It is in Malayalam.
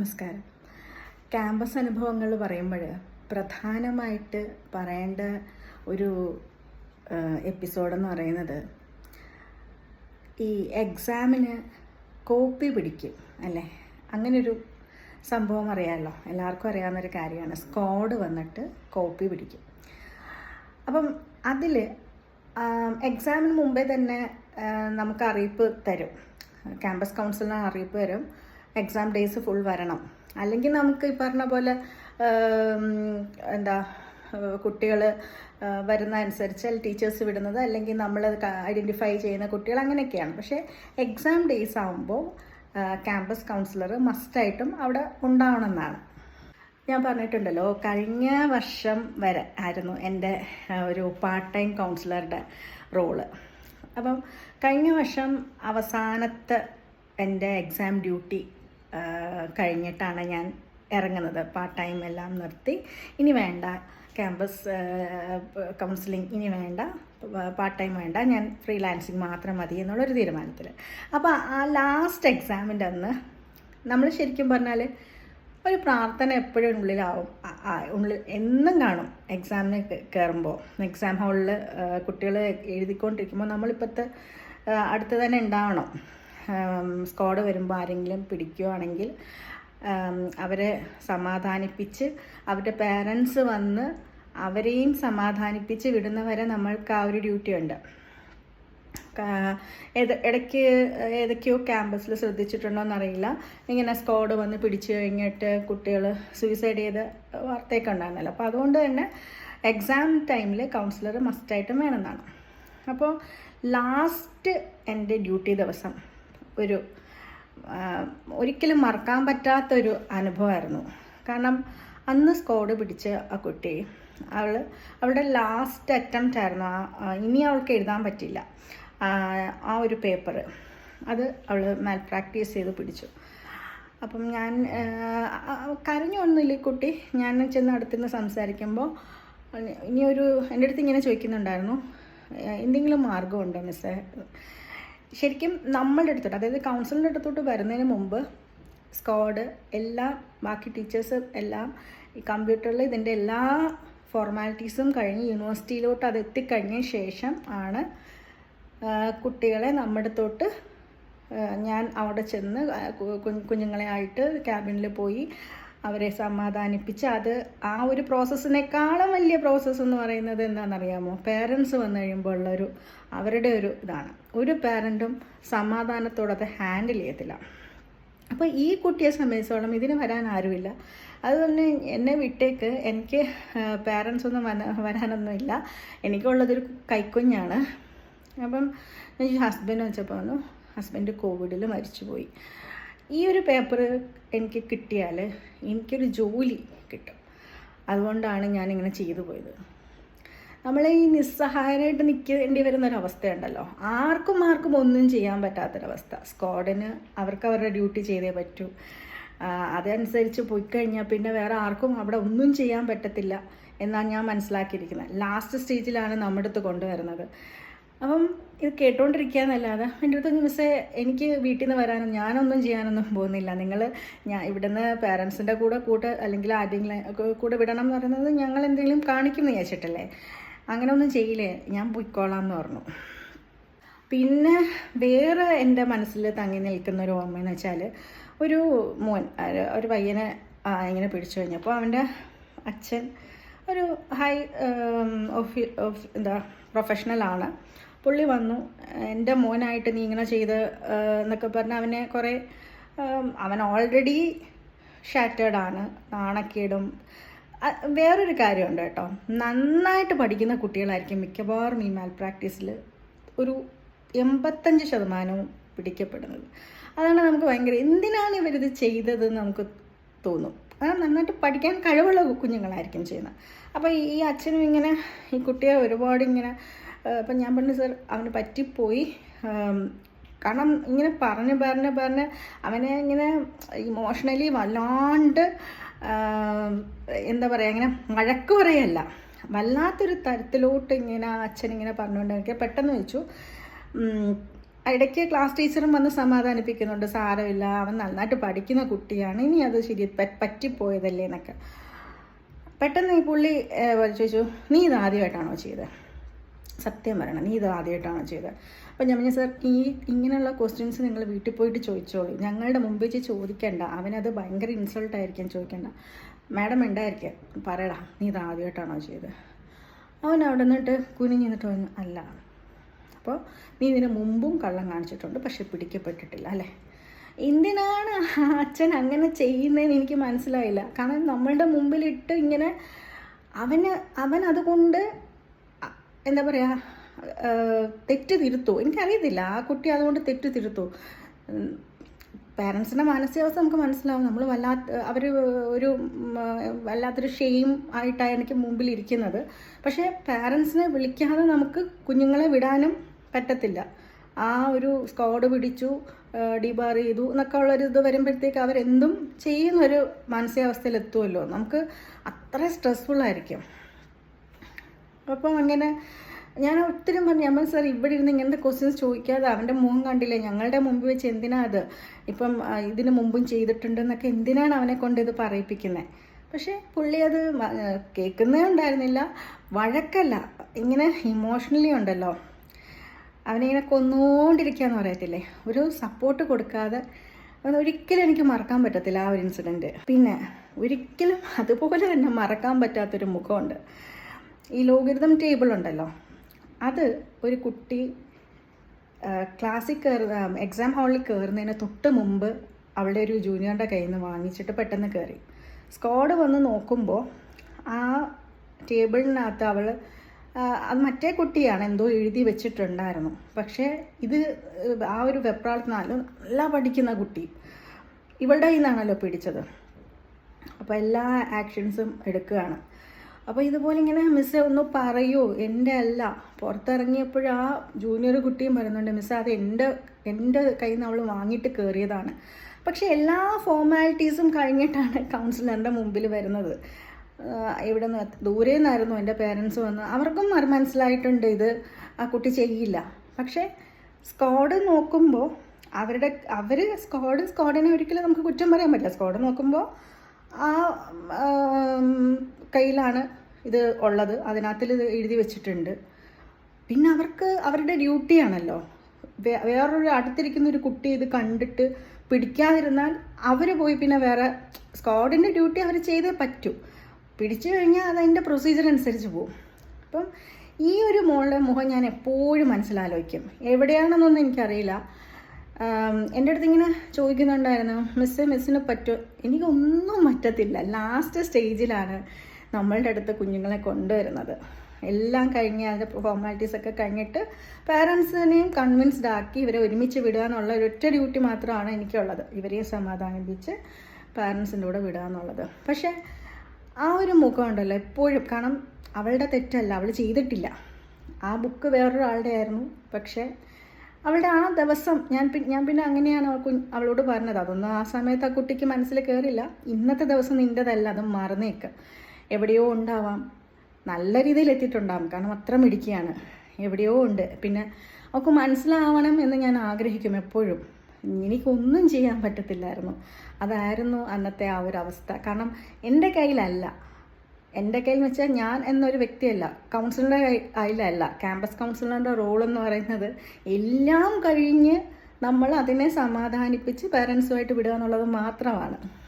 നമസ്കാരം. ക്യാമ്പസ് അനുഭവങ്ങൾ പറയുമ്പോൾ പ്രധാനമായിട്ട് പറയേണ്ട ഒരു എപ്പിസോഡെന്ന് പറയുന്നത് ഈ എക്സാമിന് കോപ്പി പിടിക്കും അല്ലേ? അങ്ങനൊരു സംഭവം അറിയാമല്ലോ. എല്ലാവർക്കും അറിയാവുന്നൊരു കാര്യമാണ്. സ്കോഡ് വന്നിട്ട് കോപ്പി പിടിക്കും. അപ്പം അതിൽ എക്സാമിന് മുമ്പേ തന്നെ നമുക്ക് അറിയിപ്പ് തരും. ക്യാമ്പസ് കൗൺസിലിന് അറിയിപ്പ് തരും. എക്സാം ഡേയ്സ് ഫുൾ വരണം. അല്ലെങ്കിൽ നമുക്ക് ഈ പറഞ്ഞ പോലെ എന്താ കുട്ടികൾ വരുന്ന അനുസരിച്ച് ടീച്ചേഴ്സ് വിടുന്നത് അല്ലെങ്കിൽ നമ്മൾ ഐഡന്റിഫൈ ചെയ്യുന്ന കുട്ടികൾ അങ്ങനെയൊക്കെയാണ്. പക്ഷേ എക്സാം ഡേയ്സ് ആകുമ്പോൾ ക്യാമ്പസ് കൗൺസിലർ മസ്റ്റായിട്ടും അവിടെ ഉണ്ടാവണമെന്നാണ്. ഞാൻ പറഞ്ഞിട്ടുണ്ടല്ലോ കഴിഞ്ഞ വർഷം വരെ ആയിരുന്നു എന്റെ ഒരു പാർട്ട് ടൈം കൗൺസിലറുടെ റോൾ അപ്പം കഴിഞ്ഞ വർഷം അവസാനത്തെ എന്റെ എക്സാം ഡ്യൂട്ടി കഴിഞ്ഞിട്ടാണ് ഞാൻ ഇറങ്ങുന്നത്. പാർട്ട് ടൈം എല്ലാം നിർത്തി. ഇനി വേണ്ട ക്യാമ്പസ് കൗൺസിലിംഗ് ഇനി വേണ്ട പാർട്ട് ടൈം വേണ്ട. ഞാൻ ഫ്രീലാൻസിങ് മാത്രം മതി എന്നുള്ളൊരു തീരുമാനത്തിൽ അപ്പോൾ ആ ലാസ്റ്റ് എക്സാമിന്റെ അന്ന് നമ്മൾ ശരിക്കും പറഞ്ഞാൽ ഒരു പ്രാർത്ഥന എപ്പോഴും ഉള്ളിലാവും. ഉള്ളിൽ എന്നും കാണും. എക്സാമിന് കയറുമ്പോൾ എക്സാം ഹാളിൽ കുട്ടികൾ എഴുതിക്കൊണ്ടിരിക്കുമ്പോൾ നമ്മളിപ്പോഴത്തെ അടുത്ത് തന്നെ ഉണ്ടാവണം. സ്ക്വാഡ് വരുമ്പോൾ ആരെങ്കിലും പിടിക്കുകയാണെങ്കിൽ അവരെ സമാധാനിപ്പിച്ച് അവരുടെ പേരൻസ് വന്ന് അവരെയും സമാധാനിപ്പിച്ച് വിടുന്നവരെ നമ്മൾക്ക് ആ ഒരു ഡ്യൂട്ടി ഉണ്ട്. ഇടയ്ക്ക് ഏതൊക്കെയോ ക്യാമ്പസിൽ ശ്രദ്ധിച്ചിട്ടുണ്ടോ എന്നറിയില്ല ഇങ്ങനെ സ്ക്വാഡ് വന്ന് പിടിച്ചു കഴിഞ്ഞിട്ട് കുട്ടികൾ സൂയിസൈഡ് ചെയ്ത വാർത്തയൊക്കെ ഉണ്ടായിരുന്നല്ലോ. അപ്പോൾ അതുകൊണ്ട് തന്നെ എക്സാം ടൈമിൽ കൗൺസിലർ മസ്റ്റായിട്ടും വേണമെന്നാണ് അപ്പോൾ ലാസ്റ്റ് എന്റെ ഡ്യൂട്ടി ദിവസം ഒരു ഒരിക്കലും മറക്കാൻ പറ്റാത്തൊരു അനുഭവമായിരുന്നു. കാരണം അന്ന് സ്കോഡ് പിടിച്ച് ആ കുട്ടി അവൾ അവളുടെ ലാസ്റ്റ് അറ്റംപ്റ്റ് ആയിരുന്നു. ആ ഇനി അവൾക്ക് എഴുതാൻ പറ്റില്ല. ആ, ഒരു പേപ്പർ അത് അവൾ മാൽ പ്രാക്ടീസ് ചെയ്ത് പിടിച്ചു. അപ്പം ഞാൻ കരഞ്ഞൊന്നുമില്ല കുട്ടി? ഞാൻ ചെന്ന് അടുത്തുനിന്ന് സംസാരിക്കുമ്പോൾ ഇനിയൊരു എന്റെ അടുത്ത് ഇങ്ങനെ ചോദിക്കുന്നുണ്ടായിരുന്നു. "ഏ, എന്തെങ്കിലും മാർഗമുണ്ടോ മിസ്സേ? ശരിക്കും നമ്മളുടെ അടുത്തോട്ട് അതായത് കൗൺസിലിന്റെ അടുത്തോട്ട് വരുന്നതിന് മുമ്പ് സ്ക്വാഡ് എല്ലാം ബാക്കി ടീച്ചേഴ്സ് എല്ലാം ഈ കമ്പ്യൂട്ടറിൽ ഇതിന്റെ എല്ലാ ഫോർമാലിറ്റീസും കഴിഞ്ഞ് യൂണിവേഴ്സിറ്റിയിലോട്ട് അത് എത്തിക്കഴിഞ്ഞ ശേഷം ആണ് കുട്ടികളെ നമ്മുടെ തൊട്ട് ഞാൻ അവിടെ ചെന്ന് കുഞ്ഞുങ്ങളെ ആയിട്ട് ക്യാബിനിൽ പോയി അവരെ സമാധാനിപ്പിച്ച് അത് ആ ഒരു പ്രോസസ്സിനേക്കാളും വലിയ പ്രോസസ്സ് എന്ന് പറയുന്നത് എന്താണെന്നറിയാമോ? പേരൻസ് വന്നു കഴിയുമ്പോൾ ഉള്ളൊരു അവരുടെ ഒരു ഇതാണ്. ഒരു പേരന്റും സമാധാനത്തോടെ അത് ഹാൻഡിൽ ചെയ്യത്തില്ല. അപ്പോൾ ഈ കുട്ടിയെ സംബന്ധിച്ചോളം ഇതിന് വരാൻ ആരുമില്ല. അതുകൊണ്ട് എന്നെ വിട്ടേക്ക്. എനിക്ക് പേരൻസ് ഒന്നും വന വരാനൊന്നുമില്ല എനിക്കുള്ളതൊരു കൈക്കുഞ്ഞാണ്. അപ്പം ഹസ്ബൻഡ് വെച്ചപ്പോൾ വന്നു ഹസ്ബൻഡ് കോവിഡിൽ മരിച്ചുപോയി. ഈ ഒരു പേപ്പർ എനിക്ക് കിട്ടിയാൽ എനിക്കൊരു ജോലി കിട്ടും. അതുകൊണ്ടാണ് ഞാനിങ്ങനെ ചെയ്തു പോയത്. നമ്മൾ ഈ നിസ്സഹായനായിട്ട് നിൽക്കേണ്ടി വരുന്ന ഒരു ആർക്കും ആർക്കും ഒന്നും ചെയ്യാൻ പറ്റാത്തൊരവസ്ഥ. സ്ക്വാഡിന് അവർക്ക് അവരുടെ ഡ്യൂട്ടി ചെയ്തേ പറ്റൂ. അതനുസരിച്ച് പോയി കഴിഞ്ഞാൽ പിന്നെ വേറെ ആർക്കും അവിടെ ഒന്നും ചെയ്യാൻ പറ്റത്തില്ല എന്നാണ് ഞാൻ മനസ്സിലാക്കിയിരിക്കുന്നത്. ലാസ്റ്റ് സ്റ്റേജിലാണ് നമ്മുടെ അടുത്ത് കൊണ്ടുവരുന്നത്. അപ്പം ഇത് കേട്ടോണ്ടിരിക്കുക എന്നല്ലാതെ എന്റെ അടുത്ത് മിസ്സേ എനിക്ക് വീട്ടിൽ നിന്ന് വരാനും ഞാനൊന്നും ചെയ്യാനൊന്നും പോകുന്നില്ല. നിങ്ങൾ ഞാൻ ഇവിടുന്ന് പേരൻസിന്റെ കൂടെ കൂട്ട് അല്ലെങ്കിൽ ആരെങ്കിലും കൂടെ വിടണം എന്ന് പറയുന്നത് ഞങ്ങൾ എന്തെങ്കിലും കാണിക്കും എന്ന് വിചാരിച്ചിട്ടല്ലേ? അങ്ങനെ ഒന്നും ചെയ്യില്ലേ? ഞാൻ പൊയ്ക്കോളാം എന്ന് പറഞ്ഞു. പിന്നെ വേറെ എന്റെ മനസ്സിൽ തങ്ങി നിൽക്കുന്ന ഒരു ഓർമ്മ എന്ന് വെച്ചാൽ ഒരു മോൻ ഒരു- പയ്യനെ ഇങ്ങനെ പിടിച്ചു കഴിഞ്ഞപ്പോൾ അവന്റെ അച്ഛൻ ഒരു ഹൈ ഓഫ് എന്താ പ്രൊഫഷണലാണ് പുള്ളി വന്നു. എന്റെ മോനായിട്ട് നീ ഇങ്ങനെ ചെയ്ത് എന്നൊക്കെ പറഞ്ഞ് അവനെ കുറേ അവൻ ഓൾറെഡി ഷാറ്റേഡാണ് നാണക്കേടും. വേറൊരു കാര്യമുണ്ട് കേട്ടോ. നന്നായിട്ട് പഠിക്കുന്ന കുട്ടികളായിരിക്കും മിക്കവാറും ഈ മാൽ പ്രാക്ടീസിൽ ഒരു എൺപത്തഞ്ച് ശതമാനവും പിടിക്കപ്പെടുന്നത്. അതാണ് നമുക്ക് ഭയങ്കര എന്തിനാണ് ഇവരിത് ചെയ്തതെന്ന് നമുക്ക് തോന്നും. കാരണം നന്നായിട്ട് പഠിക്കാൻ കഴിവുള്ള കുഞ്ഞുങ്ങളായിരിക്കും ചെയ്യുന്നത്. അപ്പോൾ ഈ അച്ഛനും ഇങ്ങനെ ഈ കുട്ടിയെ ഒരുപാട് ഇങ്ങനെ അപ്പം ഞാൻ പറഞ്ഞു സർ അവന് പറ്റിപ്പോയി. കാരണം ഇങ്ങനെ പറഞ്ഞ് പറഞ്ഞ് പറഞ്ഞ് അവനെ ഇങ്ങനെ ഇമോഷണലി വല്ലാണ്ട് എന്താ പറയുക ഇങ്ങനെ വഴക്ക് പറയല്ല. വല്ലാത്തൊരു തരത്തിലോട്ട് ഇങ്ങനെ അച്ഛൻ ഇങ്ങനെ പറഞ്ഞുകൊണ്ട് എനിക്ക് പെട്ടെന്ന് വെച്ചു ഇടയ്ക്ക് ക്ലാസ് ടീച്ചറും വന്ന് സമാധാനിപ്പിക്കുന്നുണ്ട്. സാരമില്ല അവൻ നന്നായിട്ട് പഠിക്കുന്ന കുട്ടിയാണ്. ഇനി അത് ശരി പറ്റിപ്പോയതല്ലേ? എന്നൊക്കെ. പെട്ടെന്ന് ഈ പുള്ളി ചോദിച്ചു നീ ഇത് ആദ്യമായിട്ടാണോ ചെയ്തത് സത്യം പറയണം. നീ ഇത് ആദ്യമായിട്ടാണോ ചെയ്തത്. അപ്പം ഞാൻ പറഞ്ഞു സാർ ഈ ഇങ്ങനെയുള്ള ക്വസ്റ്റ്യൻസ് നിങ്ങൾ വീട്ടിൽ പോയിട്ട് ചോദിച്ചോളൂ. ഞങ്ങളുടെ മുമ്പ് വെച്ച് ചോദിക്കേണ്ട. അവനത് ഭയങ്കര ഇൻസൾട്ട് ആയിരിക്കും ചോദിക്കണ്ട. മാഡം ഉണ്ടായിരിക്കാം പറയടാ നീ ഇത് ആദ്യമായിട്ടാണോ ചെയ്തത്? അവൻ അവിടെ നിന്നിട്ട് കുനിഞ്ഞു നിന്നിട്ട് പറഞ്ഞു അല്ല. അപ്പോൾ നീ ഇതിന് മുമ്പും കള്ളം കാണിച്ചിട്ടുണ്ട് പക്ഷെ പിടിക്കപ്പെട്ടിട്ടില്ല അല്ലേ? എന്തിനാണ് അച്ഛൻ അങ്ങനെ ചെയ്യുന്നതെന്ന് എനിക്ക് മനസ്സിലായില്ല. കാരണം നമ്മളുടെ മുമ്പിലിട്ട് ഇങ്ങനെ അവന് അവൻ അതുകൊണ്ട് എന്താ പറയുക തെറ്റ് തിരുത്തു. എനിക്കറിയത്തില്ല. ആ കുട്ടി അതുകൊണ്ട് തെറ്റ് തിരുത്തു. പാരൻസിന്റെ മാനസികാവസ്ഥ നമുക്ക് മനസ്സിലാവും. നമ്മൾ വല്ലാത്ത അവർ ഒരു വല്ലാത്തൊരു ഷെയിം ആയിട്ടാണ് എനിക്ക് മുമ്പിൽ ഇരിക്കുന്നത് പക്ഷേ പാരൻസിനെ വിളിക്കാതെ നമുക്ക് കുഞ്ഞുങ്ങളെ വിടാനും പറ്റത്തില്ല. ആ ഒരു സ്കോഡ് പിടിച്ചു ഡിബാർ ചെയ്തു എന്നൊക്കെ ഉള്ളൊരു ഇത് വരുമ്പോഴത്തേക്ക് അവരെന്തും ചെയ്യുന്നൊരു മാനസികാവസ്ഥയിലെത്തുമല്ലോ നമുക്ക് അത്ര സ്ട്രെസ്ഫുൾ ആയിരിക്കും. അപ്പം അങ്ങനെ ഞാൻ ഒത്തിരി പറഞ്ഞു അമ്മ സാർ ഇവിടെ ഇരുന്ന് ഇങ്ങനത്തെ ക്വസ്റ്റ്യൻസ് ചോദിക്കാതെ അവന്റെ മുഖം കണ്ടില്ലേ? ഞങ്ങളുടെ മുമ്പ് വെച്ച് എന്തിനാ അത്? ഇപ്പം ഇതിന് മുമ്പും ചെയ്തിട്ടുണ്ടെന്നൊക്കെ എന്തിനാണ് അവനെ കൊണ്ട് ഇത് പറയിപ്പിക്കുന്നത് പക്ഷേ പുള്ളി അത് കേൾക്കുന്നേ ഉണ്ടായിരുന്നില്ല. വഴക്കല്ല ഇങ്ങനെ ഇമോഷണലി ഉണ്ടല്ലോ. അവനിങ്ങനെ കൊന്നുകൊണ്ടിരിക്കുകയെന്ന് പറയത്തില്ലേ? ഒരു സപ്പോർട്ട് കൊടുക്കാതെ അത് ഒരിക്കലും എനിക്ക് മറക്കാൻ പറ്റത്തില്ല ആ ഒരു ഇൻസിഡന്റ് പിന്നെ ഒരിക്കലും അതുപോലെ തന്നെ മറക്കാൻ പറ്റാത്തൊരു മുഖമുണ്ട്. ഈ ലോഗരിതം ടേബിൾ ഉണ്ടല്ലോ. അത് ഒരു കുട്ടി ക്ലാസ്സിൽ കയറുന്ന എക്സാം ഹാളിൽ കയറുന്നതിന് തൊട്ട് മുമ്പ് അവളുടെ ഒരു ജൂനിയറുടെ കയ്യിൽ നിന്ന് വാങ്ങിച്ചിട്ട് പെട്ടെന്ന് കയറി സ്ക്വാഡ് വന്ന് നോക്കുമ്പോൾ ആ ടേബിളിനകത്ത് അവൾ അത് മറ്റേ കുട്ടിയാണ് എന്തോ എഴുതി വെച്ചിട്ടുണ്ടായിരുന്നു. പക്ഷേ ഇത് ആ ഒരു വെപ്രാളത്തിനാലും നല്ല പഠിക്കുന്ന കുട്ടി. ഇവളുടെ കയ്യിൽ നിന്നാണല്ലോ പിടിച്ചത്. അപ്പോൾ എല്ലാ ആക്ഷൻസും എടുക്കുകയാണ്. അപ്പോൾ ഇതുപോലെ ഇങ്ങനെ മിസ്സ് ഒന്ന് പറയൂ. എന്റെ അല്ല. പുറത്തിറങ്ങിയപ്പോൾ ആ ജൂനിയർ കുട്ടിയും പറയുന്നുണ്ട് മിസ്സ് അത് എന്റെ എന്റെ കയ്യിൽ നിന്ന് അവൾ വാങ്ങിയിട്ട് കയറിയതാണ് പക്ഷേ എല്ലാ ഫോർമാലിറ്റീസും കഴിഞ്ഞിട്ടാണ് കൗൺസിലറിന്റെ മുമ്പിൽ വരുന്നത്. ഇവിടെ നിന്ന് ദൂരെ നിന്നായിരുന്നു എന്റെ പേരൻസ് വന്ന്. അവർക്കും മനസ്സിലായിട്ടുണ്ട് ഇത്. ആ കുട്ടി ചെയ്യില്ല. പക്ഷേ സ്കോഡ് നോക്കുമ്പോൾ അവരുടെ അവർ സ്കോഡ് സ്കോഡിനെ ഒരിക്കലും നമുക്ക് കുറ്റം പറയാൻ പറ്റില്ല. സ്ക്വാഡ് നോക്കുമ്പോൾ ആം, കയ്യിലാണ് ഇത് ഉള്ളത്. അതിനകത്തിൽ ഇത് എഴുതി വെച്ചിട്ടുണ്ട്. പിന്നെ അവർക്ക് അവരുടെ ഡ്യൂട്ടിയാണല്ലോ വേ- വേറൊരു അടുത്തിരിക്കുന്ന ഒരു കുട്ടി ഇത് കണ്ടിട്ട് പിടിക്കാതിരുന്നാൽ അവർ പോയി പിന്നെ വേറെ സ്ക്വാഡിന്റെ ഡ്യൂട്ടി അവർ ചെയ്തേ പറ്റൂ. പിടിച്ചു കഴിഞ്ഞാൽ അതതിന്റെ പ്രൊസീജിയർ അനുസരിച്ച് പോകും അപ്പം ഈ ഒരു മോളുടെ മുഖം ഞാൻ എപ്പോഴും മനസ്സിലാലോചിക്കും. എവിടെയാണെന്നൊന്നും എനിക്കറിയില്ല. എന്റെ അടുത്ത് ഇങ്ങനെ ചോദിക്കുന്നുണ്ടായിരുന്നു മിസ്സേ മിസ്സിന് പറ്റുമോ എനിക്കൊന്നും പറ്റത്തില്ല. ലാസ്റ്റ് സ്റ്റേജിലാണ് നമ്മളുടെ അടുത്ത് കുഞ്ഞുങ്ങളെ കൊണ്ടുവരുന്നത്. എല്ലാം കഴിഞ്ഞ് അതിന്റെ ഫോർമാലിറ്റീസ് ഒക്കെ കഴിഞ്ഞിട്ട് പാരൻസിനെയും കൺവിൻസ്ഡ് ആക്കി ഇവരെ ഒരുമിച്ച് വിടുക എന്നുള്ള ഒരൊറ്റ ഡ്യൂട്ടി മാത്രമാണ് എനിക്കുള്ളത്. ഇവരെയും സമാധാനിപ്പിച്ച് പാരൻസിന്റെ കൂടെ വിടുക എന്നുള്ളത്. പക്ഷേ ആ ഒരു മുഖം ഉണ്ടല്ലോ എപ്പോഴും. കാരണം അവളുടെ തെറ്റല്ല. അവൾ ചെയ്തിട്ടില്ല. ആ ബുക്ക് വേറൊരാളുടെ ആയിരുന്നു. പക്ഷേ അവളുടെ ആ ദിവസം ഞാൻ ഞാൻ പിന്നെ അങ്ങനെയാണ് അവളോട് പറഞ്ഞത്. അതൊന്നും ആ സമയത്ത് ആ കുട്ടിക്ക് മനസ്സിൽ കയറില്ല ഇന്നത്തെ ദിവസം നിന്റെതല്ല. അത് മറന്നേക്ക്. എവിടെയോ ഉണ്ടാവാം. നല്ല രീതിയിൽ എത്തിയിട്ടുണ്ടാവും. കാരണം അത്ര മിടിക്കുകയാണ് എവിടെയോ ഉണ്ട്. പിന്നെ അവൾക്ക് മനസ്സിലാവണം എന്ന് ഞാൻ ആഗ്രഹിക്കും എപ്പോഴും. എനിക്കൊന്നും ചെയ്യാൻ പറ്റത്തില്ലായിരുന്നു. അതായിരുന്നു അന്നത്തെ ആ ഒരു അവസ്ഥ. കാരണം എന്റെ കയ്യിലല്ല. എന്റെ കയ്യിൽ വെച്ചാൽ ഞാൻ എന്നൊരു വ്യക്തിയല്ല. കൗൺസിലറുടെ കയ്യിലല്ല. ക്യാമ്പസ് കൗൺസിലറിന്റെ റോൾ എന്ന് പറയുന്നത് എല്ലാം കഴിഞ്ഞ് നമ്മൾ അതിനെ സമാധാനിപ്പിച്ച് പാരൻസുമായിട്ട് വിടുക എന്നുള്ളത് മാത്രമാണ്.